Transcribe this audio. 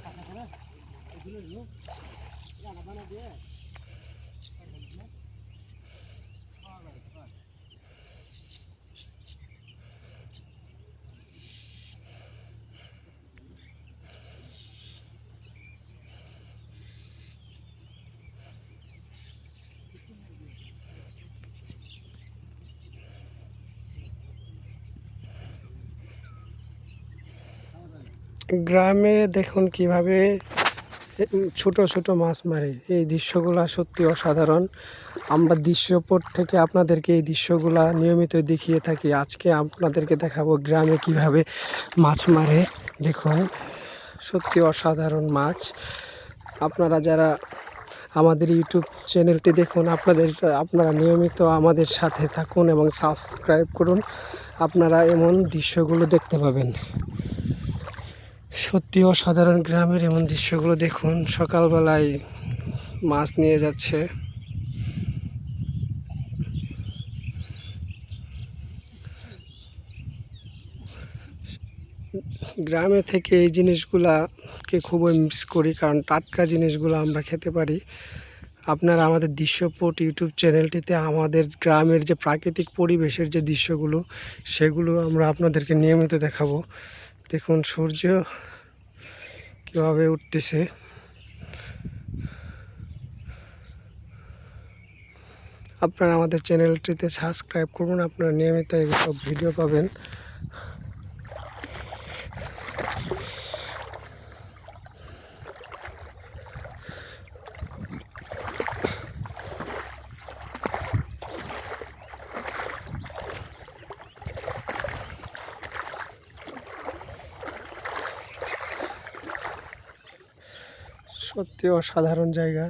খাতা করা এগুলো রান্না বান্না দিয়ে গ্রামে দেখুন কীভাবে ছোট ছোট মাছ মারে। এই দৃশ্যগুলা সত্যি অসাধারণ। আমরা দৃশ্যপট থেকে আপনাদেরকে এই দৃশ্যগুলা নিয়মিত দেখিয়ে থাকি। আজকে আপনাদেরকে দেখাবো গ্রামে কীভাবে মাছ মারে। দেখুন, সত্যি অসাধারণ মাছ। আপনারা যারা আমাদের ইউটিউব চ্যানেলটি দেখুন, আপনাদের, আপনারা নিয়মিত আমাদের সাথে থাকুন এবং সাবস্ক্রাইব করুন। আপনারা এমন দৃশ্যগুলো দেখতে পাবেন। সত্যি অসাধারণ গ্রামের এমন দৃশ্যগুলো দেখুন। সকালবেলায় মাছ নিয়ে যাচ্ছে। গ্রামে থেকে এই জিনিসগুলাকে খুবই মিস করি, কারণ টাটকা জিনিসগুলো আমরা খেতে পারি। আপনারা আমাদের দৃশ্যপট ইউটিউব চ্যানেলটিতে আমাদের গ্রামের যে প্রাকৃতিক পরিবেশের যে দৃশ্যগুলো, সেগুলো আমরা আপনাদেরকে নিয়মিত দেখাবো। দেখুন সূর্য। কীভাবে উঠতেছে? আপনারা আমাদের চ্যানেলটিতে সাবস্ক্রাইব করুন। আপনারা নিয়মিত এইসব ভিডিও পাবেন। সত্যি অসাধারণ জায়গা।